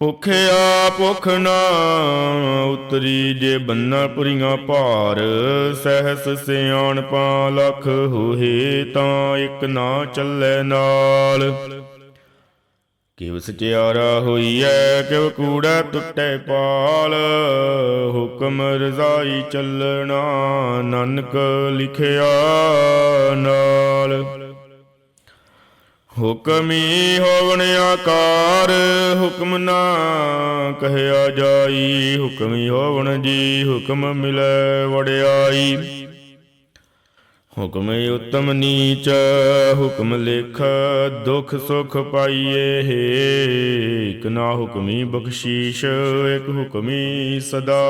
ਭੁਖਿਆ ਭੁਖ ਨਾ ਉਤਰੀ ਜੇ ਬੰਨਾ ਪੁਰੀਆਂ ਭਾਰ। ਸਹਿਸ ਸਿਆਣ ਪਾ ਲਖ ਹੋਏ ਤਾਂ ਇੱਕ ਨਾ ਚੱਲੇ ਨਾਲ। ਕਿਵ ਸਚਿਆਰਾ ਹੋਈਐ, ਕਿਵ ਕੂੜਾ ਟੁੱਟੇ ਪਾਲ। ਹੁਕਮ ਰਜ਼ਾਈ ਚੱਲਣਾ, ਨਾਨਕ ਲਿਖਿਆ ਨਾਲ। ਹੁਕਮੀ ਹੋਵਣ ਆਕਾਰ, ਹੁਕਮ ਨਾ ਕਹਿਆ ਜਾਈ। ਹੁਕਮੀ ਹੋਵਣ ਜੀ, ਹੁਕਮ ਮਿਲੈ ਵਡਿਆਈ। ਹੁਕਮੇ ਉਤਮ ਨੀਚ, ਹੁਕਮ ਲੇਖ ਦੁਖ ਸੁਖ ਪਾਈਏ ਹੈ। ਇਕ ਨਾ ਹੁਕਮੀ ਬਖਸ਼ੀਸ਼, ਇਕ ਹੁਕਮੀ ਸਦਾ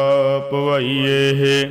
ਪਵਾਈਏ ਹੈ।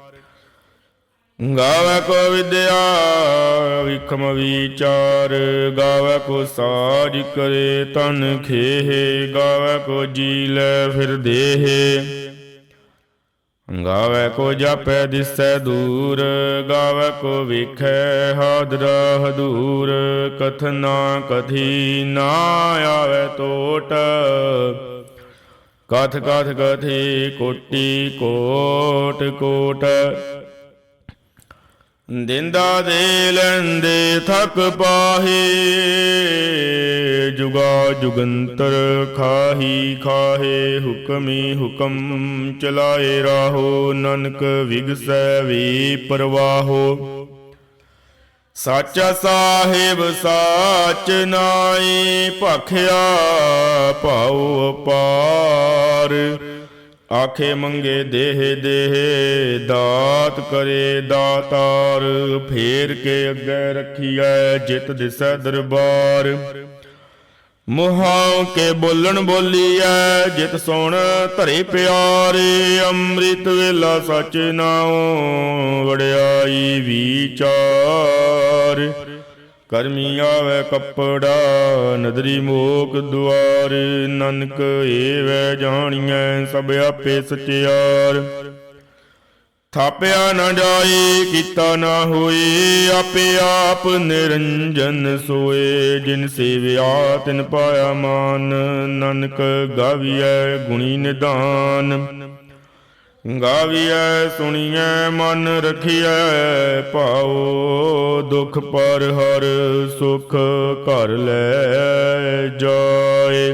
ਗਾਵੇ ਕੋ ਵਿਦਿਆ, ਵਿਖਮ ਵਿਚਾਰ। ਗਾਵੇ ਕੋ ਸਾਜ ਕਰੇ ਤਨ ਖੇਹ, ਗਾਵੇ ਕੋ ਜੀ ਲੈ ਫਿਰ ਦੇਹ। ਗਾਵੇ ਕੋ ਜਾਪੈ ਦਿਸੈ ਦੂਰ, ਗਾਵੇ ਕੋ ਵਿਖੈ ਹਾਦਰਾ ਹਦੂਰ। ਕਥਨਾ ਕਥੀ ਨਾ ਆਵੇ ਟੋਟ ਕਥ ਕਥ ਕਥੀ ਕੋਟੀ ਕੋਟ ਕੋਟ। ਦਿੰਦਾ ਦੇ ਲੈਂਦੇ ਥਕ ਪਾਹੇ, ਜੁਗਾ ਜੁਗੰਤਰ ਖਾਹੀ ਖਾਹੇ, ਹੁਕਮੀ ਹੁਕਮ ਚਲਾਏ ਰਾਹੋ, ਨਾਨਕ ਵਿਗਸੈ ਵੀ ਪਰਵਾਹੋ। ਸਾਚਾ ਸਾਹਿਬ ਸਾਚ ਨਾਈ ਭਖਿਆ ਭਾਉ ਪਾਰ ਆਖੇ ਮੰਗੇ ਦੇਹ ਦੇਹ, ਦਾਤ ਕਰੇ ਦਾਤਾਰ, ਫੇਰ ਕੇ ਅੱਗੇ ਰੱਖੀਐ ਜਿਤ ਦਿਸੈ ਦਰਬਾਰ। ਮੁਹਾਂ ਕੇ ਬੋਲਣ ਬੋਲੀਐ, ਜਿਤ ਸੁਣ ਧਰੇ ਪਿਆਰੇ, ਅੰਮ੍ਰਿਤ ਵੇਲਾ ਸਚ ਨਾਉ ਵੜਿਆਈ ਵਿਚਾਰ। ਕਰਮੀ ਆਵੇ ਕੱਪੜਾ, ਨਦਰੀ ਮੋਕ ਦੁਆਰ, ਨਾਨਕ ਏਵੈ ਜਾਣੀਐ, ਸਭ ਆਪੇ ਸਚਿਆਰ। ਥਾਪਿਆ ਨਾ ਜਾਏ, ਕੀਤਾ ਨਾ ਹੋਏ, ਆਪੇ ਆਪ ਨਿਰੰਜਨ ਸੋਏ। ਜਿਨ ਸੇਵਿਆ, ਤਿਨ ਪਾਇਆ ਮਾਨ, ਨਾਨਕ ਗਾਵੀਐ ਗੁਣੀ ਨਿਦਾਨ। ਗਾਵੀਐ, ਸੁਣੀਐ, ਮਨ ਰਖੀਐ, ਭਾਉ ਦੁਖ ਪਰ ਹਰ ਸੁਖ ਕਰ ਲੈ ਜਾਏ।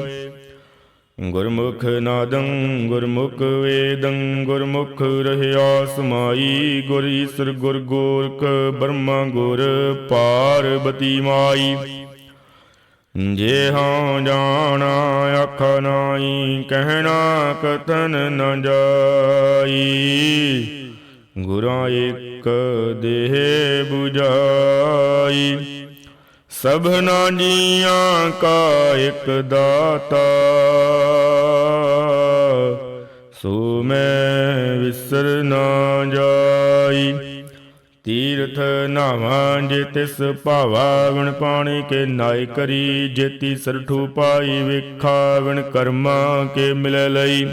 ਗੁਰਮੁਖ ਨਾਦੰ, ਗੁਰਮੁਖ ਵੇਦੰ, ਗੁਰਮੁਖ ਰਹਿਆ ਸਮਾਈ, ਗੁਰ ਈਸਰ ਗੁਰ ਗੋਰਖ ਬ੍ਰਹਮਾ ਗੁਰ ਪਾਰਬਤੀ ਮਾਈ। ਜੇ ਹਾਂ ਜਾਣਾ ਅੱਖ ਨਾਈ, ਕਹਿਣਾ ਕਥਨ ਨ ਜਾਈ। ਗੁਰਾਂ ਇੱਕ ਦੇਹ 부ਜਾਈ ਸਭਨਾ ਜੀਆਂ ਕਾ ਇੱਕ ਦਾਤਾ। ਸੋ ਮੈਂ ਵਿਸਰ ਨਾ ਜਾ ਤੀਰਥ ਨਾਵਾਂ ਜੇ ਤਿਸ ਭਾਵਾ ਵਿਣ ਪਾਣੀ ਕੇ ਨਾਇ ਕਰੀ, ਜੇਤੀ ਸਰਠੂ ਪਾਈ ਵੇਖਾ ਵਿਣ ਕਰਮਾ ਕੇ ਮਿਲ ਲਈ।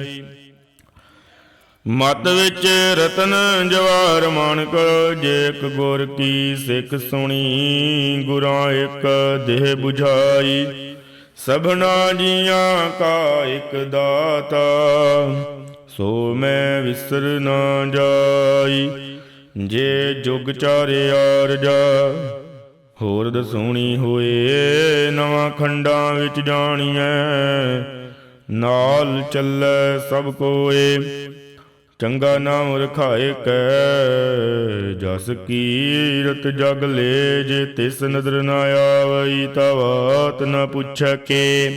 ਮਤ ਵਿੱਚ ਰਤਨ ਜਵਾਰ ਮਾਨਕ, ਜੇ ਇੱਕ ਗੁਰ ਕੀ ਸਿੱਖ ਸੁਣੀ, ਗੁਰਾਂ ਇੱਕ ਦੇਹ 부ਝਾਈ ਸਭਨਾ ਜੀਆਂ ਕਾ ਇੱਕ ਦਾਤਾ, ਸੋ ਮੈਂ ਵਿਸਰ ਨਾ ਜਾਈ। ਜੇ ਜੁਗ ਚਾਰਿਆਰ ਜਾ, ਹੋਰ ਦਸੂਣੀ ਹੋਏ, ਨਵਾਂ ਖੰਡਾਂ ਵਿੱਚ ਜਾਣੀਐ। ਨਾਲ ਚੱਲੈ ਸਭ ਕੋਏ, ਚੰਗਾ ਨਾਮ ਰਖਾਏ ਕੈ। ਜਸ ਕੀਰਤ ਜਗ ਲੇ, ਜੇ ਤਿਸ ਨਦਰ ਨਾ ਆਵਈ ਤਾ ਬਾਤ ਨ ਪੁੱਛੈ ਕੇ।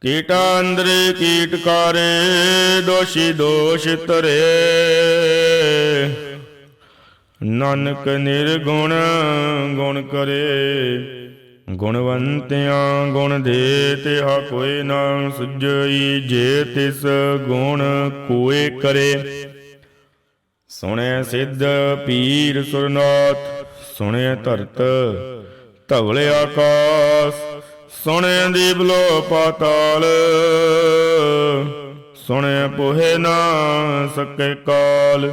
ਕੀਟਾ ਅੰਦਰ ਕੀਟ ਕਾਰੇ ਦੋਸ਼ੀ ਦੋਸ਼ ਤਰੇ ਨਾਨਕ ਨਿਰਗੁਣ ਗੁਣ ਕਰੇ। ਗੁਣਵੰਤਿਆਂ ਗੁਣ ਦੇ ਤਿਹਾ ਕੋਈ ਨਾ ਸੁਝਈ, ਜੇ ਤਿਸ ਗੁਣ ਕੋਏ ਕਰੇ। ਸੁਣੈ ਸਿੱਧ ਪੀਰ ਸੁਰਨਾਥ, ਸੁਣੈ ਧਰਤ ਧਵਲੇ ਆਕਾਸ, ਸੁਣੈ ਦੀਵਲੋ ਪਾਤਾਲ। ਸੁਣੈ ਪੋਹੇ ਨਾ ਸਕੇ ਕਾਲ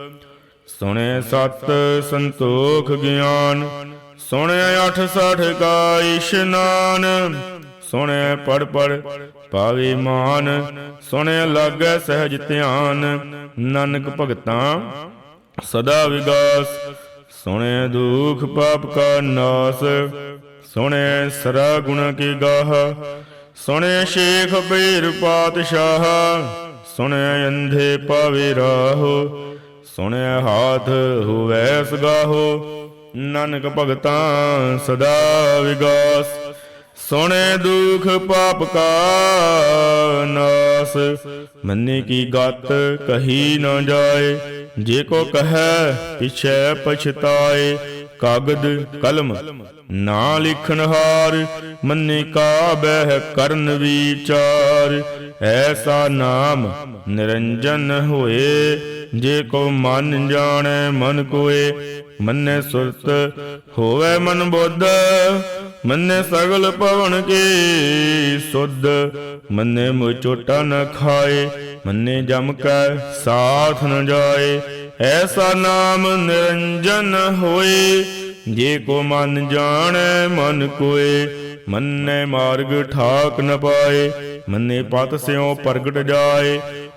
ਸੁਣੈ ਸਤ ਸੰਤੋਖ ਗਿਆਨ, ਸੁਣੈ ਅਠ ਸਠ ਕਾ ਇਸ਼ਨਾਨ, ਸੁਣੈ ਪੜ ਪੜ ਪਾਵੇ ਮਾਨ, ਸੁਣੈ ਲਾਗੈ ਸਹਿਜ ਧਿਆਨ, ਨਾਨਕ ਭਗਤਾਂ ਸਦਾ ਵਿਗਾਸ, ਸੁਣੈ ਦੁਖ ਪਾਪ ਕਾ ਨਾਸ, ਸੁਣੈ ਸਰਾ ਗੁਣ ਕੀ ਗਾਹ, ਸੁਣੈ ਸ਼ੇਖ ਬੀਰ ਪਾਤਸ਼ਾਹ, ਸੁਣੈ ਅੰਧੇ ਪਾਵੇ ਰਾਹੋ ਸੁਣਿਆ ਹਾਥ ਹੋਵੈ ਸਗਾਹੋ ਨਾਨਕ ਭਗਤਾਂ ਸਦਾ ਵਿਗਾਸ। ਸੁਣੇ ਦੁਖ ਪਾਪ ਕਾ ਨਾਸ, ਮੰਨੇ ਕੀ ਗਤ ਕਹੀ ਨਾ ਜਾਏ। ਜੇ ਕੋ ਕਹੈ, ਪਿਛੈ ਪਛਤਾਏ। ਕਾਗਦ, ਕਲਮ, ਨਾ ਲਿਖਣ ਹਾਰ, ਮੰਨੇ ਕਾ ਬਹਿ ਕਰਨ ਵਿਚਾਰ। ਐਸਾ ਨਾਮ ਨਿਰੰਜਨ ਹੋਏ। ਜੇ ਕੋ ਮਨ ਜਾਣੈ, ਮਨ ਕੋਏ, ਮੰਨੇ ਸੁਰਤ, ਹੋਵੇ ਮਨ ਬੁੱਧ, ਮੰਨੇ ਸਗਲ ਪਵਨ ਕੀ ਸੁਧ, ਮੰਨੇ ਮੋ ਚੋਟਾ ਨ ਖਾਏ, ਮੰਨੇ ਜਮ ਕੈ ਸਾਥ ਨ ਜਾਏ, ਐਸਾ ਨਾਮ ਨਿਰੰਜਨ ਹੋਏ, ਜੇ ਕੋ ਮਨ ਜਾਣੈ, ਮਨ ਕੋਏ, ਮੰਨੇ ਮਾਰਗ ਠਾਕ ਨ ਪਾਏ, ਮੰਨੇ ਪਤ ਸਿਉ ਪ੍ਰਗਟ ਜਾਏ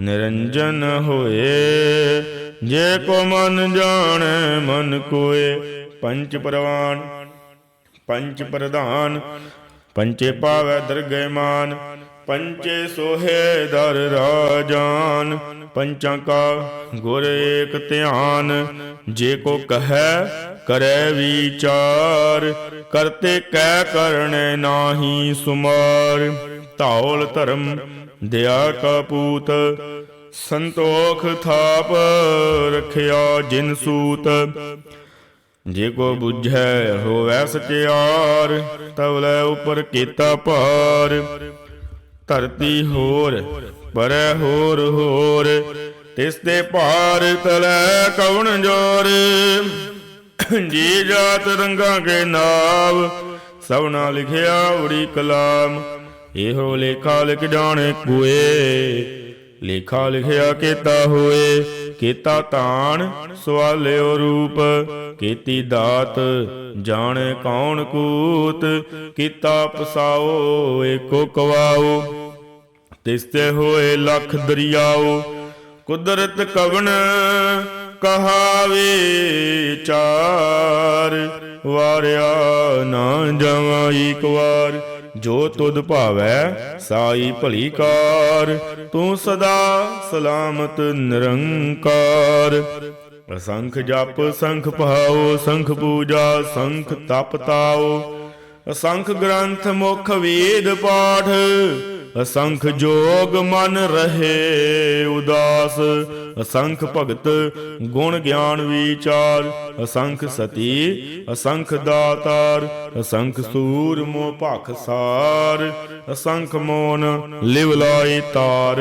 ਨਿਰੰਜਨ ਹੋਏ। ਜੇ ਕੋ ਮਨ ਜਾਣੈ, ਮਨ ਕੋਏ। ਪੰਚ ਪ੍ਰਵਾਨ, ਪੰਚ ਪ੍ਰਧਾਨ। ਪੰਚੇ ਪਾਵੈ ਦਰਗਹਿ ਮਾਨ। ਪੰਚੇ ਸੋਹੇ ਦਰ ਰਾਜਾਨ। ਪੰਚਾਂ ਕਾ ਗੁਰ ਏਕ ਧਿਆਨ। ਜੇ ਕੋ ਕਹੈ, ਕਰੈ ਵਿਚਾਰ। ਕਰਤੇ ਕਹਿ ਕਰਨੇ ਨਾਹੀ ਸੁਮਾਰ। ਧੌਲ ਧਰਮ ਦਇਆ ਕਪੂਤ, ਸੰਤੋਖ ਥਾਪ ਰਖਿਆ ਜਿਨ ਸੂਤ। ਜੇ ਕੋ 부ਝੈ ਹੋਵੈ ਸਚਿਆਰ ਤਵਲੇ ਉਪਰ ਕੀਤਾ ਭਾਰ। ਧਰਤੀ ਹੋਰ, ਪਰੈ ਹੋਰ ਹੋਰ, ਤਿਸ ਤੇ ਭਾਰ ਤਲੈ ਕਵਣ ਜੋਰ। ਜੀ ਜਾਤ ਰੰਗਾਂ ਕੇ ਨਾਮ ਸਭਨਾ ਲਿਖਿਆ ਉੜੀ ਕਲਾਮ। ਇਹੋ ਲੇਖਾ ਲਿਖ ਜਾਣੇ ਕੋਏ, ਲੇਖਾ ਲਿਖਿਆ ਕੀਤਾ ਹੋਏ, ਕੀਤਾ ਤਾਣ ਸਵਾਲਿਓ ਰੂਪ, ਕੀਤੀ ਦਾਤ ਜਾਣੇ ਕੌਣ ਕੂਤ, ਕੀਤਾ ਪਸਾਓ ਏਕੋ ਕਵਾਓ ਤਿਸ ਤੇ ਹੋਏ ਲੱਖ ਦਰਿਆਓ, ਕੁਦਰਤ ਕਵਣ ਕਹਾਵੇ ਚਾਰ, ਵਾਰਿਆ ਨਾ ਜਾਵਾਂ ਈਕ ਵਾਰ ਜੋ ਤੁਧ ਭਾਵੈ ਸਾਈ ਭਲੀ ਕਾਰ, ਤੂੰ ਸਦਾ ਸਲਾਮਤ ਨਿਰੰਕਾਰ। ਅਸੰਖ ਜਪ, ਸੰਖ ਪਹਾਓ ਸੰਖ ਪੂਜਾ, ਸੰਖ ਤਪ ਤਾਓ ਅਸੰਖ ਗ੍ਰੰਥ ਮੁਖ ਵੇਦ ਪਾਠ ਅਸੰਖ ਜੋਗ ਮਨ ਰਹੇ ਉਦਾਸ। ਅਸੰਖ ਭਗਤ ਗੁਣ ਗਿਆਨ ਵਿਚਾਰ। ਅਸੰਖ ਸਤੀ, ਅਸੰਖ ਦਾਤਾਰ। ਅਸੰਖ ਸੂਰ ਮੋ ਭਖ ਸਾਰ। ਅਸੰਖ ਮੋਨ ਲਿਵ ਲਾਈ ਤਾਰ।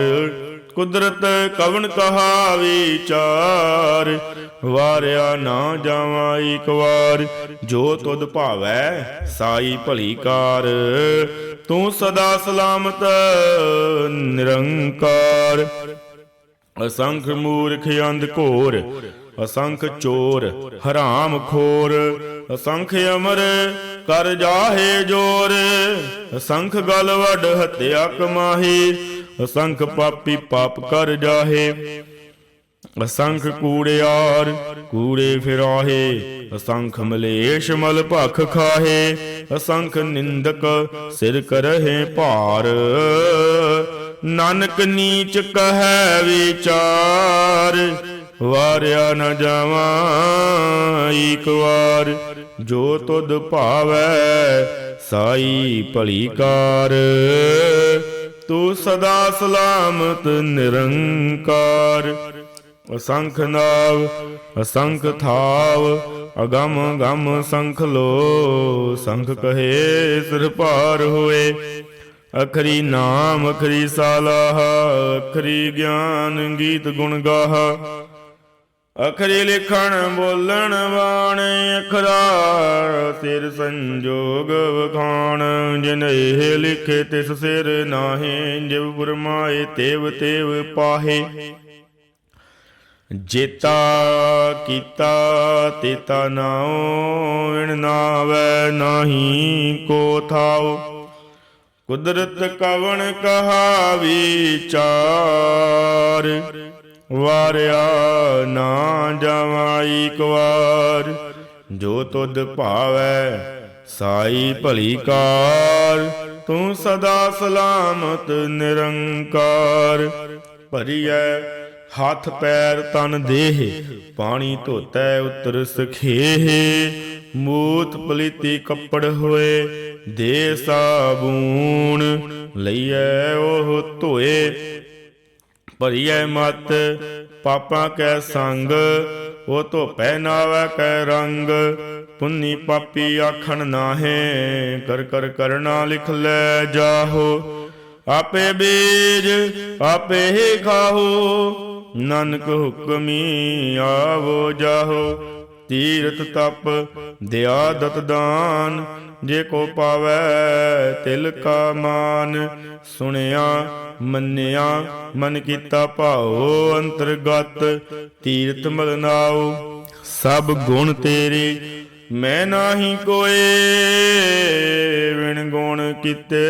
ਕੁਦਰਤ ਕਵਣ ਕਹਾ ਵਿਚਾਰ। ਵਾਰਿਆ ਨਾ ਜਾਵਾਂ ਇੱਕ ਵਾਰ। ਜੋ ਤੁਧ ਭਾਵੈ, ਸਾਈ ਭਲੀ ਕਾਰ। ਤੂੰ ਸਦਾ ਸਲਾਮਤ, ਨਿਰੰਕਾਰ। ਅਸੰਖ ਮੂਰਖ ਅੰਧ ਘੋਰ, ਅਸੰਖ ਚੋਰ, ਹਰਾਮ ਖੋਰ। ਅਸੰਖ ਅਮਰ, ਕਰ ਜਾਹੇ ਜੋਰ। ਅਸੰਖ ਗਲ ਵੱਡ ਹਤਿਆ ਕਮਾਹੀ। ਅਸੰਖ ਪਾਪੀ ਪਾਪ ਕਰ ਜਾਹੇ। ਅਸੰਖ ਕੂੜਿਆਰ, ਕੂੜੇ ਫਿਰਾਹੇ ਅਸੰਖ ਮਲੇਸ਼ ਮਲ ਭਖ ਖਾਹੇ ਅਸੰਖ ਨਿੰਦਕ ਸਿਰ ਕਰਹਿ ਭਾਰ। ਨਾਨਕ ਨੀਚ ਕਹੈ ਵਿਚਾਰ, ਵਾਰਿਆ ਨ ਜਾਵਾਂ ਈਕ ਵਾਰ। ਜੋ ਤੁਧ ਭਾਵੈ ਸਾਈ ਭਲੀ ਕਾਰ ਤੂੰ ਸਦਾ ਸਲਾਮਤ ਨਿਰੰਕਾਰ। ਅਸੰਖ ਨਾਵ, ਅਸੰਖ ਥਾਵ, ਅਗਮ ਗਮ ਸੰਖ ਲੋ, ਸੰਖ ਕਹੇ ਸਿਰ ਭਾਰ ਹੋਏ। ਅਖਰੀ ਨਾਮ, ਅਖਰੀ ਸਾਲਾਹ, ਅਖਰੀ ਗਿਆਨ ਗੀਤ ਗੁਣ ਗਾਹ। ਅਖਰੀ ਲਿਖਣ, ਬੋਲਣ ਬਾਣ ਅਖਰਾ ਸਿਰ ਸੰਜੋਗ ਵਖਾਣ। ਜਿਨ ਇਹ ਲਿਖੇ ਤਿਸ ਸਿਰ ਨਾਹੇ, ਜਿਵ ਗੁਰਮਾਏ ਤੇਵ ਤੇਵ ਪਾਹੇ। ਜੇਤਾ ਕੀਤਾ ਤੇਤਾ ਨਾਉ ਵਿਣ ਨਾਵੈ ਨਾਹੀ ਕੋ ਥਾਉ। ਕੁਦਰਤ ਕਵਣ ਕਹਾ ਵਿਚਾਰ ਵਾਰਿਆ ਨਾ ਜਾਵਾਂ ਈਕ ਜੋ ਤੁਧ ਭਾਵੈ ਸਾਈ ਭਲੀ ਕਾਰ। ਤੂੰ ਸਦਾ ਸਲਾਮਤ ਨਿਰੰਕਾਰ। ਭਰੀਐ ਹੱਥ ਪੈਰ ਤਨ ਦੇਹ, ਪਾਣੀ ਧੋਤੈ ਉਤਰ ਸਖੇਹ। ਮੂਤ ਪਲੀਤੀ ਕੱਪੜ ਹੋਏ, ਦੇ ਸਾਬੂਨ ਲਈਐ ਉਹ ਧੋਏ। ਭਰੀਐ ਮਤ, ਪਾਪਾਂ ਕੈ ਸੰਗ, ਉਹ ਧੋਪੈ ਨਾਵੈ ਕੈ ਰੰਗ। ਪੁੰਨੀ ਪਾਪੀ ਆਖਣ ਨਾਹੇ, ਕਰ ਕਰ ਕਰਨਾ ਲਿਖ ਲੈ ਜਾਹੋ। ਆਪੇ ਬੀਜ, ਆਪੇ ਹੀ ਖਾਹੋ। ਨਾਨਕ ਹੁਕਮੀ ਆਵੋ ਜਾਹੋ, ਤੀਰਥ ਤਪ ਦਿਆ ਦਤ ਦਾਨ, ਜੇ ਕੋ ਪਾਵੈ ਤਿਲ ਕਾ ਮਾਨ। ਸੁਣਿਆ, ਮੰਨਿਆ, ਮਨ ਕੀਤਾ ਭਾਉ ਅੰਤਰਗਤ, ਤੀਰਥ ਮਲਨਾਉ, ਸਭ ਗੁਣ ਤੇਰੇ, ਮੈਂ ਨਾਹੀ ਕੋਏ, ਵਿਣ ਗੁਣ ਕੀਤੇ,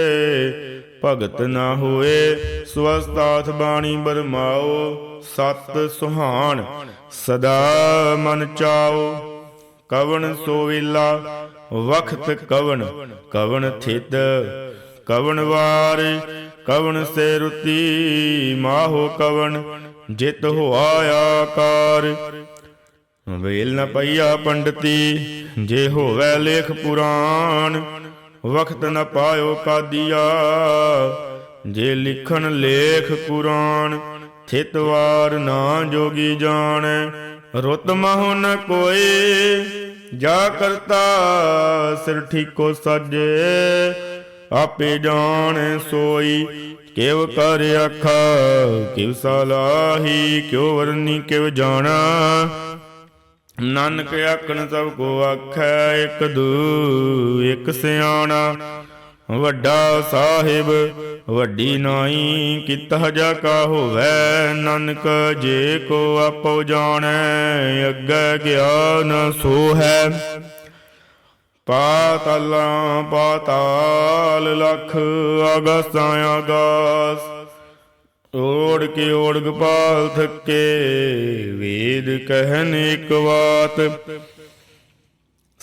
ਭਗਤ ਨਾ ਹੋਏ ਸਵਸਤਾਥ ਬਾਣੀ ਬਰਮਾਓ ਸਤ ਸੁਹਾਣ, ਸਦਾ ਮਨ ਚਾਓ। ਕਵਣ ਸੋਵੇਲਾ ਵਖਤ ਕਵਣ ਕਵਣ ਥਿਤ। ਕਵਣ ਵਾਰ, ਕਵਣ ਸੇ ਰੁਤੀ, ਮਾਹੋ ਕਵਣ, ਜਿਤ ਹੋਆ ਆਕਾਰ ਵੇਲ ਨ ਪਈਆ ਪੰਡਤੀ, ਜੇ ਹੋਵੇ ਲੇਖ ਪੁਰਾਣ, ਵਖਤ ਨ ਪਾਇਓ ਕਾਦੀਆ। ਜੇ ਲਿਖਣ ਲੇਖ ਕੁਰਾਨ ਥਿਤਵਾਰ ਨਾ ਜੋਗੀ ਜਾਣੈ, ਰੁੱਤ ਮਹੁ ਨ ਕੋਏ ਜਾ ਕਰਤਾ ਸਿਰ ਠੀਕੋ ਸਾਜੇ। ਆਪੇ ਜਾਣੈ ਸੋਈ, ਕਿਵ ਕਰ ਆਖਾ, ਕਿਵ ਸਲਾਹੀ ਕਿਉ ਵਰਨੀ ਕਿਵ ਜਾਣਾ। ਨਾਨਕ ਆਖਣ ਸਭ ਕੋ ਆਖੈ, ਇਕ ਦੂ, ਇੱਕ ਸਿਆਣਾ, ਵੱਡਾ ਸਾਹਿਬ ਵੱਡੀ ਨਾਈ ਕੀਤਾ ਜਾ ਕਾ ਹੋਵੈ, ਨਾਨਕ ਜੇ ਕੋ ਆਪੋ ਜਾਣੈ, ਅੱਗੇ ਗਿਆਨ ਸੋ ਹੈ ਪਾਤਲਾਂ ਪਾਤਾਲ ਲਖ ਅਗਸਾਂ ਅਗਾਸ ਓੜ ਕੇ ਓੜ ਗੋਪਾਲ ਥੱਕੇ, ਵੇਦ ਕਹਿਨ ਇੱਕ ਬਾਤ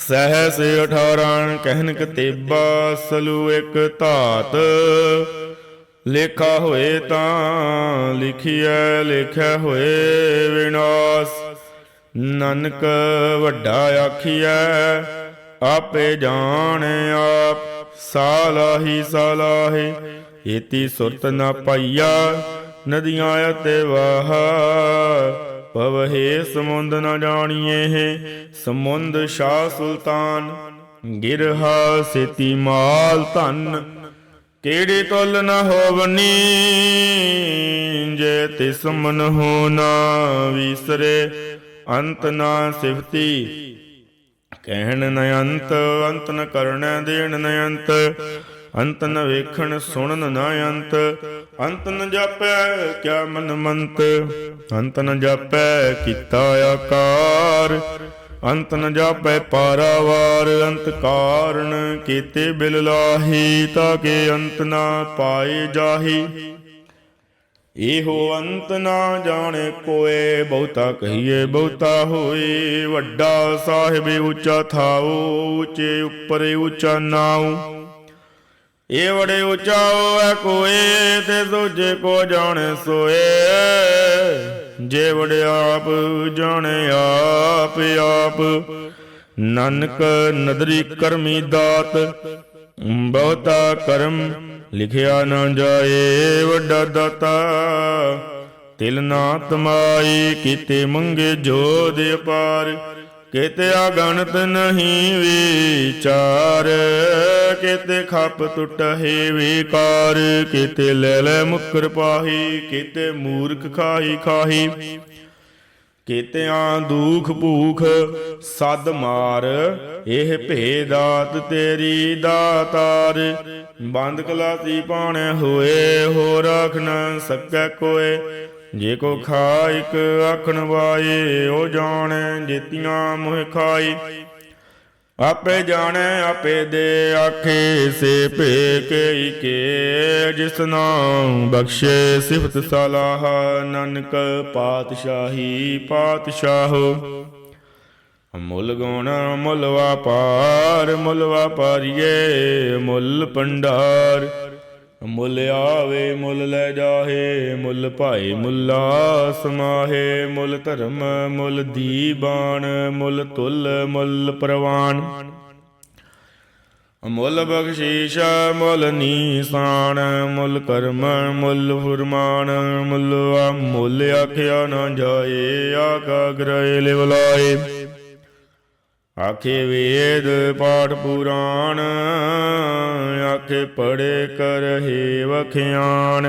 ਸਹਸ 18 ਕਹਿਨ ਕਤੇਬਾ ਸਲੂ ਇੱਕ ਧਾਤ। ਲੇਖਾ ਹੋਏ ਤਾਂ ਲਿਖਿਆ ਲਿਖਿਆ ਹੋਏ ਵਿਨਾਸ਼। ਨਾਨਕ ਵੱਡਾ ਆਖੀਐ, ਆਪੇ ਜਾਣ ਆਪ, ਸਾਲਾਹੀ, ਸਾਲਾਹੇ। ਏਤੀ ਸੁਰਤ ਨਾ ਪਾਈਆ, ਨਦੀਆਂ ਅਤੇ ਵਾਹ ਪਵਹੇ ਸਮੁੰਦ ਨ ਜਾਣੀਏ ਸਮੁੰਦ ਸ਼ਾਹ ਸੁਲਤਾਨ, ਗਿਰਹਾ ਸੇਤੀ ਮਾਲ ਧਨ। ਕਿਹੜੇ ਤੁਲ ਨ ਹੋਵਨੀ ਜੇ ਤਿਸ ਮਨ ਹੋ ਨਾ ਵਿਸਰੇ। ਅੰਤ ਨਾ ਸਿਫਤੀ, ਕਹਿਣ ਨ ਅੰਤ ਅੰਤ ਨ ਕਰਣਾ ਦੇਣ ਨ ਅੰਤ। ਅੰਤ ਨ ਵੇਖਣ ਸੁਣਨ ਨਾ ਅੰਤ ਅੰਤ ਨ ਜਾਪੈ ਕਿਆ ਮਨ ਮੰਤ, ਅੰਤ ਨ ਜਾਪੈ ਕੀਤਾ ਆਕਾਰ, ਅੰਤ ਨ ਜਾਪੈ ਪਾਰਾਵਾਰ, ਅੰਤ ਕਾਰਨ ਕੀਤੇ ਬਿਲ ਲਾਹੀ, ਤਾਂ ਕਿ ਅੰਤ ਨਾ ਪਾਏ ਜਾਹੀ। ਇਹੋ ਅੰਤ ਨਾ ਜਾਣੇ ਕੋਏ, ਬਹੁਤਾ ਕਹੀਏ ਬਹੁਤਾ ਹੋਏ, ਵੱਡਾ ਸਾਹਿਬ ਉੱਚਾ ਥਾਉ, ਉੱਚੇ ਉੱਪਰ ਉੱਚਾ ਨਾਉ। ਇਹ ਬੜੇ ਉੱਚਾ ਹੋਏ ਕੋਏ ਤੇ ਦੂਜੇ ਕੋ ਜਾਣੇ ਸੋਏ। ਜੇ ਵੜੇ ਆਪ, ਜਾਣੇ ਆਪ ਆਪ। ਨਾਨਕ ਨਦਰੀ ਕਰਮੀ ਦਾਤ, ਬਹੁਤਾ ਕਰਮ ਲਿਖਿਆ ਨਾ ਜਾਏ, ਵੱਡਾ ਦਾਤਾ। ਤਿਲ ਨਾ ਤਮਾਈ ਕੀਤੇ ਮੰਗੇ ਜੋਦ ਅਪਾਰ। ਕਿਤੇ ਅਗਣਤ ਨਹੀਂ ਵਿਚਾਰ, ਕਿਤੇ ਖੱਪ ਟੁੱਟੇ ਵਿਕਾਰ, ਕਿਤੇ ਲੈ ਲੈ ਮੁਕਰ ਪਾਹੀ, ਕਿਤੇ ਮੂਰਖ ਖਾਹੀ ਖਾਹੀ ਕੀਤਿਆਂ ਦੁਖ ਭੂਖ ਸਦ ਮਾਰ, ਇਹ ਭੇ ਦਾਤ ਤੇਰੀ ਦਾਤਾਰ। ਬੰਦ ਕਲਾਸੀ ਪਾਣੇ ਹੋਏ ਹੋ ਰਖ ਨ ਸਕੈ ਕੋਏ। ਜੇ ਕੋ ਖਾਇਕ ਆਖਣ ਵਾਏ, ਉਹ ਜਾਣੈ ਜੀਤੀਆਂ ਮੋਹ ਖਾਈ। ਆਪੇ ਜਾਣੈ, ਆਪੇ ਦੇ ਆਖੇ, ਸੇ ਭੇ ਕੇ ਕੇ ਜਿਸ ਨਾਮ ਬਖਸ਼ੇ, ਸਿਫਤ ਸਲਾਹ ਨਾਨਕ ਪਾਤਸ਼ਾਹੀ ਪਾਤਸ਼ਾਹੋ। ਮੁੱਲ ਗੁਣ, ਮੁੱਲ ਵਾਪਾਰ, ਮੁੱਲ ਵਾਪਾਰੀਏ, ਮੁੱਲ ਪੰਡਾਰ ਮੁੱਲ ਆਵੇ, ਮੁੱਲ ਲੈ ਜਾਹੇ, ਮੁੱਲ ਭਾਏ ਮੁੱਲਾ ਸਮਾਹੇ, ਮੁੱਲ ਧਰਮ, ਮੁੱਲ ਦੀਬਾਨ, ਮੁੱਲ ਤੁਲ, ਮੁੱਲ ਪ੍ਰਵਾਨ। ਮੁੱਲ ਬਖਸ਼ੀਸ਼, ਮੁੱਲ ਨੀਸਾਨ, ਮੁੱਲ ਕਰਮ, ਮੁੱਲ ਫੁਰਮਾਨ, ਮੁੱਲ ਆ, ਮੁੱਲ ਆਖਿਆ ਨਾ ਜਾਏ ਆਕਾ ਗ੍ਰਹਿ ਲਿਵਲਾਏ। ਆਖੇ ਵੇਦ ਪਾਠ ਪੁਰਾਣ, ਆਖੇ ਪੜੇ ਕਰਹਿ ਵਖਿਆਣ।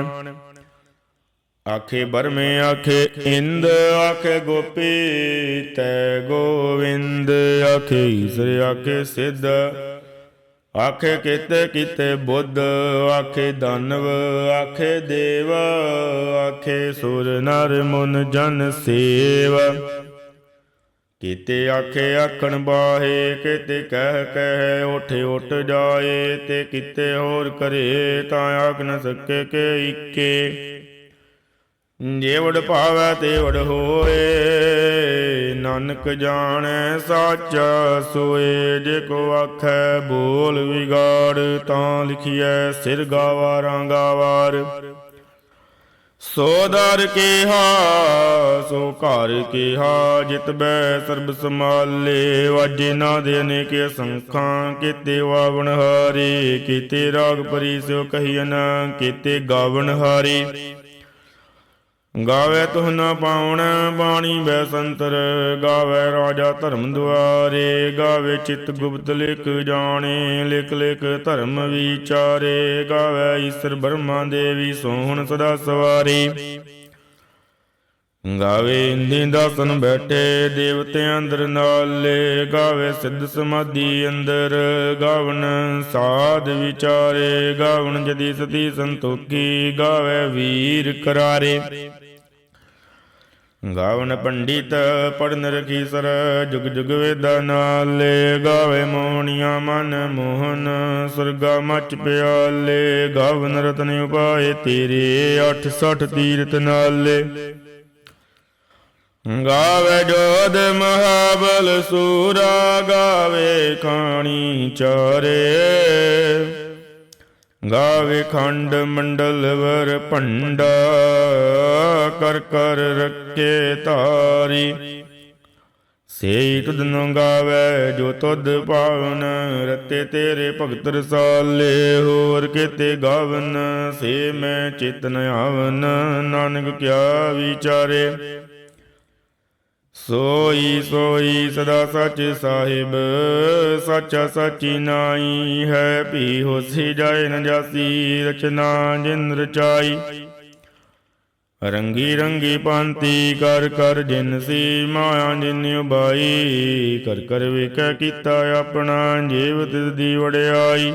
ਆਖੇ ਬਰਮੇ ਆਖੇ ਇੰਦ, ਆਖੇ ਗੋਪੀ ਤੈ ਗੋਵਿੰਦ। ਆਖੇ ਈਸਰ ਆਖੇ ਸਿੱਧ, ਆਖੇ ਕਿਤੇ ਕਿਤੇ ਬੁੱਧ। ਆਖੇ ਦਾਨਵ, ਆਖੇ ਦੇਵ, ਆਖੇ ਸੁਰ ਨਰ ਮੁਨ ਜਨ ਸੇਵ। ਕੀਤੇ ਆਖੇ ਆਖਣ ਬਾਹੇ, ਕਿਤੇ ਕਹਿ ਕਹਿ ਉਠ ਉਠ ਜਾਏ, ਤੇ ਕਿਤੇ ਹੋਰ ਕਰੇ ਤਾਂ ਆਖ ਨ ਸਕੇ ਕੇ ਇੱਕੇ। ਜੇ ਭਾਵੈ ਤੇ ਹੋਏ, ਨਾਨਕ ਜਾਣੈ ਸਾਚਾ ਸੋਏ, ਜੇ ਕੋ ਆਖੈ ਬੋਲ ਵਿਗਾੜ, ਤਾਂ ਲਿਖਿਐ ਸਿਰ ਗਾਵਾਰਾਂ ਗਾਵਾਰ ਸੋ ਦਰ ਕੀਹਾ, ਸੋ ਘਰ ਕੀਹਾ, ਜਿਤ ਬੈ ਸਰਬ ਸਮਾਲੇ ਵਾਜੇ ਨਾ ਦੇ ਅਨੇਕੇ ਸੰਖਾਂ, ਕੀਤੇ ਵਾਵਣ ਹਾਰੇ ਕੀਤੇ ਰਾਗ ਪਰੀ ਸੋ ਕਹੀਨ ਕੀਤੇ ਗਾਵਣ ਹਾਰੇ ਗਾਵੇ ਤੁਹ ਨਾ ਪਾਉਣ, ਬਾਣੀ ਬੈ ਸੰਤਰ। ਗਾਵੇ ਰਾਜਾ ਧਰਮ ਦੁਆਰੇ, ਗਾਵੇ ਚਿਤ ਗੁਪਤ ਲਿਖ ਜਾਣੇ, ਲਿਖ ਲਿਖ ਧਰਮ ਵਿਚਾਰੇ। ਗਾਵੇ ਈਸ਼ਰ ਬ੍ਰਹਮਾ ਦੇਵੀ, ਸੋਹਣ ਸਦਾ ਸਵਾਰੀ। ਗਾਵੇ ਇੰਦੀ ਦਾਸਨ ਬੈਠੇ, ਦੇਵਤੇ ਅੰਦਰ ਨਾਲੇ। ਗਾਵੇ ਸਿੱਧ ਸਮਾਧੀ ਅੰਦਰ, ਗਾਵਨ ਸਾਧ ਵਿਚਾਰੇ। ਗਾਵਨ ਜਦੀ ਸਤੀ ਸੰਤੋਖੀ, ਗਾਵੇ ਵੀਰ ਕਰਾਰੇ ਗਾਵਨ ਪੰਡਿਤ ਪੜਨ ਰਖੀ ਸਰ ਜੁਗ ਜੁਗ ਵੇਦਾ ਨਾਲੇ ਗਾਵੇ ਮੋਣੀਆਂ ਮਨ ਮੋਹਨ, ਸੁਰਗਾ ਮਚ ਪਿਆਲੇ, ਗਾਵਨ ਰਤਨ ਉਪਾਏ ਤੇਰੇ 860 ਤੀਰਤ ਨਾਲੇ। ਗਾਵੇ ਜੋਧ ਮਹਾਬਲ ਸੂਰਾ, ਗਾਵੇ ਖਾਣੀ ਚਾਰੇ। ਗਾਵੇ ਖੰਡ ਮੰਡਲ ਵਰ ਭੰਡਾ, ਕਰ ਕਰ ਰੱਖੇ ਤਾਰੀ। ਸੇਈ ਤੁਧ ਨੂੰ ਗਾਵੇ ਜੋ ਤੁਧ ਪਾਵਨ, ਰਤੇ ਤੇਰੇ ਭਗਤ ਰਸਾਲੇ, ਹੋਰ ਕਿਤੇ ਗਾਵਨ, ਸੇ ਮੈਂ ਚਿਤਨ ਆਵਨ। ਨਾਨਕ ਕਿਆ ਵਿਚਾਰੇ ਸੋਈ ਸੋਈ ਸਦਾ ਸੱਚ ਸਾਹਿਬ, ਸੱਚਾ ਸੱਚੀ ਨਾਈ ਹੈ। ਭੀ ਹੋਸੀ ਜਾਏ ਨ ਜਾਸੀ, ਰਚਨਾ ਜਿਨ ਰਚਾਈ। ਰੰਗੀ ਰੰਗੀ ਪੰਤੀ ਕਰ ਕਰ ਜਿਨ ਸੀ ਮਾਇਆ ਜਿਨ ਉਬਾਈ ਕਰ ਕਰ ਵੇਖੈ ਕੀਤਾ ਆਪਣਾ ਜੀਵ ਤਿਸ ਦੀ ਵੜਿਆਈ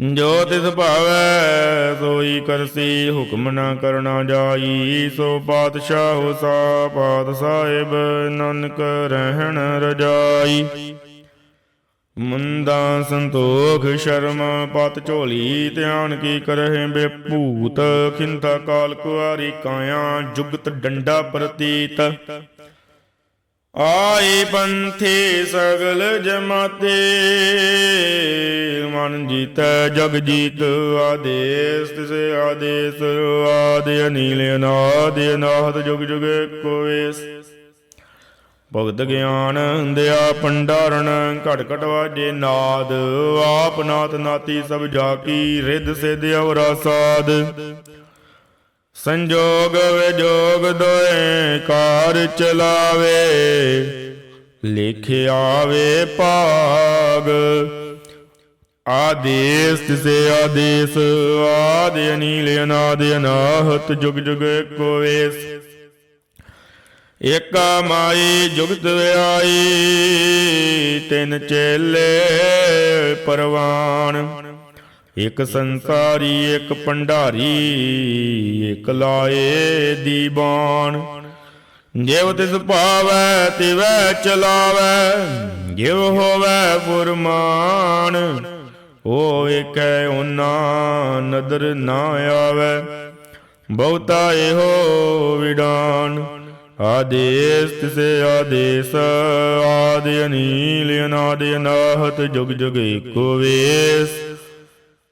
ਜੋ ਤਿਸ ਭਾਵੈ ਸੋਈ ਕਰਸੀ, ਹੁਕਮ ਨਾ ਕਰਨਾ ਜਾਈ। ਸੋ ਪਾਤਸ਼ਾਹ, ਸਾ ਪਾਤ ਸਾਹਿਬ ਨਾਨਕ ਰਹਿਣ ਰਜਾਈ। ਮੁੰਦਾ ਸੰਤੋਖ, ਸ਼ਰਮ ਪਤ ਝੋਲੀ, ਧਿਆਨ ਕੀ ਕਰਹਿ ਬੇਭੂਤ। ਖਿੰਤਾ ਕਾਲ ਕੁਆਰੀ ਕਾਇਆ, ਜੁਗਤ ਡੰਡਾ ਪ੍ਰਤੀਤ। ਆਏ ਪੰਥੇ ਸਗਲ ਜਮਾਤੇ, ਮਨ ਜੀਤੈ ਜਗ ਜੀਤ, ਆਦੇਸ ਤਿਸੇ ਆਦੇਸ, ਆਦਿ ਅਨੀਲ ਅਨਾਦਿ ਅਨਾਹਤ ਜੁਗ ਜੁਗ ਕੋਵੇਸ ਭਗਤ ਗਿਆਨ ਦਿਆ ਪੰਡਾਰਣ ਘਟ ਘਟ ਵਾਜੇ ਨਾਦ, ਆਪ ਨਾਤ ਨਾਤੀ ਸਭ ਜਾ ਕੀ, ਰਿੱਧ ਸਿਧ ਔਰਾ ਸਾਧ ਸੰਜੋਗ ਵਿਜੋਗ ਦੋਏ ਕਾਰ ਚਲਾਵੇ ਲਿਖ ਆਵੇ ਭਾਗ। ਆਦੇਸ ਤਿਸੇ ਆਦੇਸ, ਆਦਿ ਅਨੀਲ ਅਨਾਦ ਅਨਾਹਤ, ਜੁਗ ਜੁਗ ਏਕੋ ਵੇਸ। ਏਕਾ ਮਾਈ ਜੁਗਤ ਆਈ ਤਿੰਨ ਚੇਲੇ ਪਰਵਾਨ। ਇਕ ਸੰਸਾਰੀ, ਇਕ ਭੰਡਾਰੀ, ਇਕ ਲਾਏ ਦੀਵਾਨ। ਜਿਵ ਤਿਸ ਭਾਵੈ, ਤਿਵੈ ਚਲਾਵੈ ਜਿਵ ਹੋਵੈ ਫੁਰਮਾਨ ਉਹ ਏਕੈ ਉਹਨਾਂ ਨਦਰ ਨਾ ਆਵੈ, ਬਹੁਤਾ ਇਹੋ ਵਿਡਾਨ। ਆਦੇਸ ਤਿਸੇ ਆਦੇਸ, ਆਦਿ ਅਨੀਲ, ਅਨਾਦ ਅਨਾਹਤ, ਜੁਗ ਜੁਗ ਏਕੋ ਵੇਸ।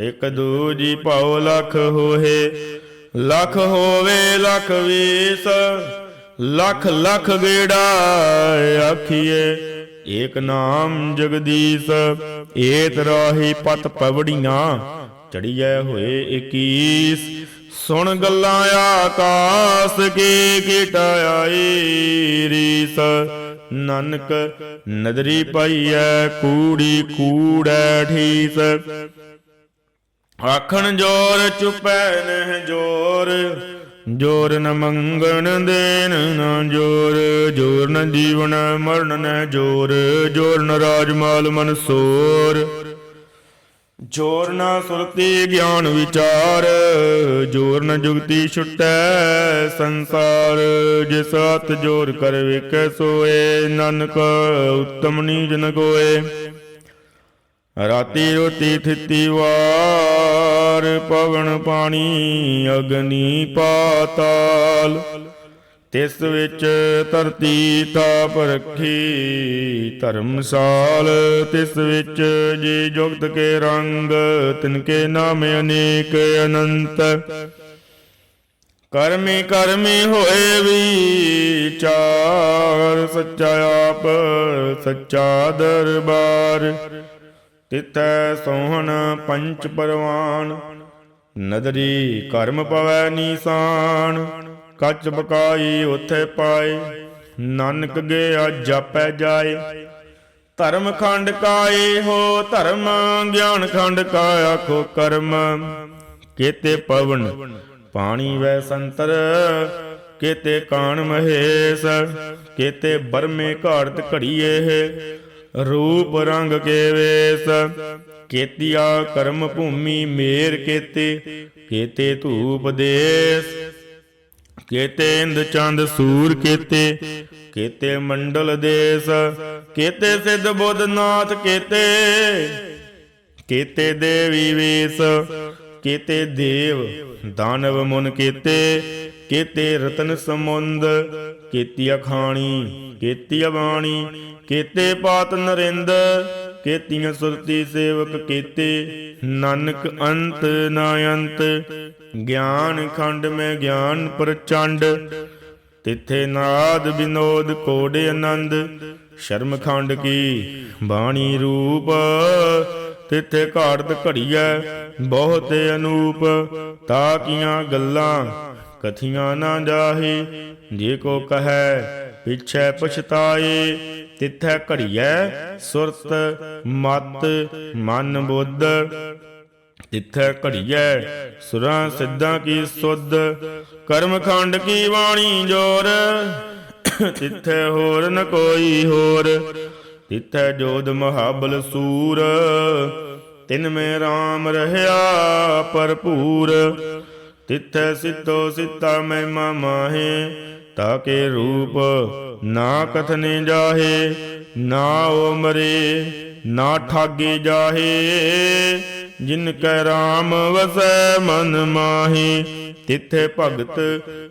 ਇਕ ਦੂਜੀ ਭਾਉ ਲਖ ਹੋਏ। ਲਖ ਹੋਵੇ ਲਖ ਵੀਸ, ਲਖ ਲਖ ਗੇੜਾ ਆਖੀਏ। ਏਕ ਨਾਮ ਜਗਦੀਸ਼, ਏਤ ਰਾਹੀ ਪਤ ਪਵੜੀਆਂ, ਚੜੀਐ ਹੋਏ 21 ਸੁਣ ਗੱਲਾਂ ਆਕਾਸ ਕੀ ਕੀਟਾ ਆਈ ਰੀਸ। ਨਾਨਕ ਨਦਰੀ ਪਈਐ, ਕੂੜੀ ਕੂੜੈ ਠੀਸ। ਆਖਣ ਜੋਰ ਚੁਪੈ ਨਹਿ ਜੋਰ ਜੋਰ ਨ ਮੰਗਣ ਦੇਨ ਨ ਜੋਰ ਜੋਰ ਨ ਜੀਵਨ ਮਰਨ ਨ ਜੋਰ ਜੋਰ ਨ ਰਾਜਮਾਲ ਮਨਸੂਰ ਜੋਰ ਨ ਸੁਰਤੀ ਗਿਆਨ ਵਿਚਾਰ, ਜੋਰ ਨ ਜੁਗਤੀ ਛੁਟੈ ਸੰਸਾਰ। ਜਿਸ ਹੱਥ ਜੋਰ ਕਰ ਵਿਕੈ ਸੋਏ, ਨਾਨਕ ਉਤਮ ਨੀ ਜਨ ਕੋਏ ਰਾਤੀ ਰੋਤੀ ਥਿੱਤੀ ਵਾਰ ਪਵਨ ਪਾਣੀ ਅਗਨੀ ਪਾਤਾਲ। ਤਿਸ ਵਿੱਚ ਧਰਤੀ ਤਾਪ ਰੱਖੀ ਧਰਮਸਾਲ। ਤਿਸ ਵਿੱਚ ਜੀ ਜੁਗਤ ਕੇ ਰੰਗ, ਤਿਨ ਕੇ ਨਾਮ ਅਨੇਕ ਅਨੰਤ। ਕਰਮੀ ਕਰਮੀ ਹੋਏ ਵਿਚਾਰ ਸੱਚਾ ਆਪ, ਸੱਚਾ ਦਰਬਾਰ। ਤਿਤੈ ਸੋਹਣ ਪੰਚ ਪਰਵਾਨ, ਨਦਰੀ ਕਰਮ ਪਵੈ ਨੀਸਾਨ, ਕੱਚ ਬਕਾਈ ਉਥੇ ਪਾਏ, ਨਾਨਕ ਗਿਆ ਜਾਪੈ ਜਾਏ। ਧਰਮ ਖੰਡ ਕਾਏ ਹੋ, ਧਰਮ ਗਿਆਨ ਖੰਡ ਕਾ ਆਖੋ ਕਰਮ। ਕੇਤੇ ਪਵਨ ਪਾਣੀ ਵੈ ਸੰਤਰ, ਕੇਤੇ ਕਾਣ ਮਹੇਸ਼, ਕੇਤੇ ਬਰਮੇ ਘਾੜਤ ਘੜੀਏ ਰੂਪ ਰੰਗ ਕੇ ਵੇਸ। ਕੇਤੀਆ ਕਰਮ ਭੂਮੀ ਮੇਰ ਕੇਤੇ ਕੇਤੇ ਧੂਪ ਦੇਸ। ਕੇਤੇ ਇੰਦ ਚੰਦ ਸੂਰ ਕੇਤੇ ਕੇਤੇ ਮੰਡਲ ਦੇਸ। ਕੇਤੇ ਸਿੱਧ ਬੁੱਧ ਨਾਥ ਕੇਤੇ ਕੇਤੇ ਦੇਵੀ ਵੇਸ। ਕੇਤੇ ਦੇਵ ਦਾਨਵ ਮੁਨ ਕੇਤੇ ਕੇਤੇ ਰਤਨ ਸਮੁੰਦ ਕੇਤੀ ਅਖਾਣੀ ਕੇਤੀ ਬਾਣੀ ਕੇਤੇ ਪਾਤ ਨਰਿੰਦ, ਕੇਤੀਆਂ ਸੁਰਤੀ ਸੇਵਕ ਕੇਤੇ, ਨਾਨਕ ਅੰਤ ਨਾ ਅੰਤ ਗਿਆਨ ਖੰਡ ਮੈਂ ਗਿਆਨ ਪ੍ਰਚੰਡ, ਤਿੱਥੇ ਨਾਦ ਬਿਨੋਦ ਕੋੜੇ ਆਨੰਦ, ਸ਼ਰਮ ਖੰਡ ਕੀ ਬਾਣੀ ਰੂਪ, ਤਿੱਥੇ ਘਾੜਤ ਘੜੀਐ ਬਹੁਤ ਅਨੂਪ ਤਾਕੀਆਂ ਗੱਲਾਂ ਕਥੀਆਂ ਨਾ ਜਾਹੇ, ਜੇ ਕੋ ਕਹੈ ਪਿਛੈ ਪਛਤਾਏ ਤਿੱਥੈ ਘੜੀਐ ਸੁਰਤ, ਮਤ, ਮਨ, ਬੁੱਧ। ਤਿੱਥੈ ਘੜੀਐ ਸੁਰਾਂ ਸਿੱਧਾਂ ਕੀ ਸੁਧ। ਕਰਮ ਖੰਡ ਕੀ ਬਾਣੀ ਜੋਰ, ਤਿੱਥੈ ਹੋਰ ਨ ਕੋਈ ਹੋਰ। ਤਿੱਥੈ ਜੋਦ ਮਹਾਬਲ ਸੂਰ, ਤਿਨ ਮੇ RAM ਰਹਾ ਭਰਪੂਰ। ਤਿੱਥੈ ਸਿੱਧੋ ਸਿੱਤਾ ਮਹਿਮਾ ਮਾਹੇ ਤਾਕੇ ਰੂਪ ਨਾ ਕਥਨੇ ਜਾਹੇ, ਨਾ ਓ ਮਰੇ, ਨਾ ਠਾਗੇ ਜਾਹੇ। ਜਿਨ ਕੈ RAM ਵਸੈ ਮਨ ਮਾਹੀ, ਤਿਥੇ ਭਗਤ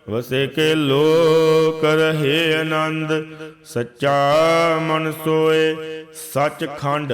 ਵਸੇ ਕੇ ਲੋਕ ਰਹੇ ਆਨੰਦ। ਸੱਚਾ ਮਨ ਸੋਏ ਸੱਚ ਖੰਡ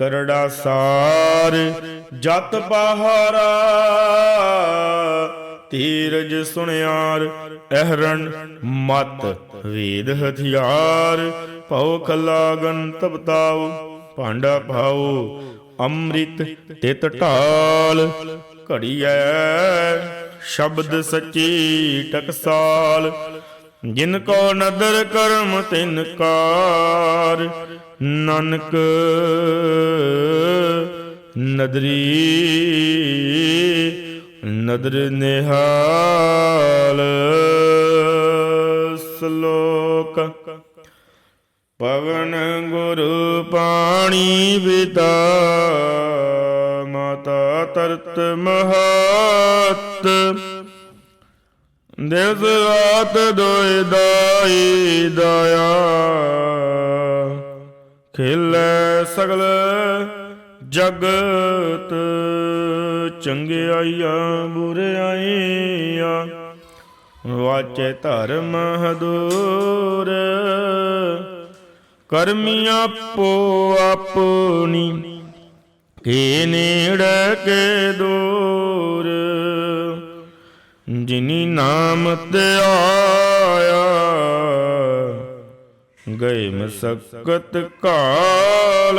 ਕਰੜਾ ਸਾਰ, ਜਤ ਪਹਾਰਾ ਧੀਰਜ ਸੁਣਿਆਰ, ਅਹਰਣ ਮਤ ਵੇਦ ਹਥਿਆਰ, ਭਉ ਖਲਾਗਨ ਤਪਤਾਉ ਭਾਂਡਾ ਭਾਉ, ਅੰਮ੍ਰਿਤ ਤਿਤ ਢਾਲ, ਘੜੀਐ ਸ਼ਬਦ ਸੱਚੀ ਟਕਸਾਲ, ਜਿਨ ਕੋ ਨਦਰ ਕਰਮ ਤਿਨ ਕਾਰ, ਨਾਨਕ ਨਦਰੀ, ਨਦਰ ਨਿਹਾਲ ਸ਼ਲੋਕ। ਪਵਨ ਗੁਰੂ ਪਾਣੀ ਪਿਤਾ, ਮਾਤਾ ਤਰਤ ਮਹਤ। ਦਿਸ ਰਾਤ ਦੋਇ ਦਾਈ ਦਇਆ, ਖੇਲੇ ਸਗਲ ਜਗਤ ਚੰਗਿਆਈਆਂ ਬੁਰਿਆਈਆਂ ਵਾਚੇ ਧਰਮ ਹਦੂਰ ਕਰਮੀ ਆਪੋ ਆਪਣੀ। ਕੇ ਨੇੜੇ ਕੇ ਦੂਰ, ਜਿਨੀ ਨਾਮ ਤੇ ਆਇਆ, ਗਏ ਮਸਕਤ ਕਾਲ।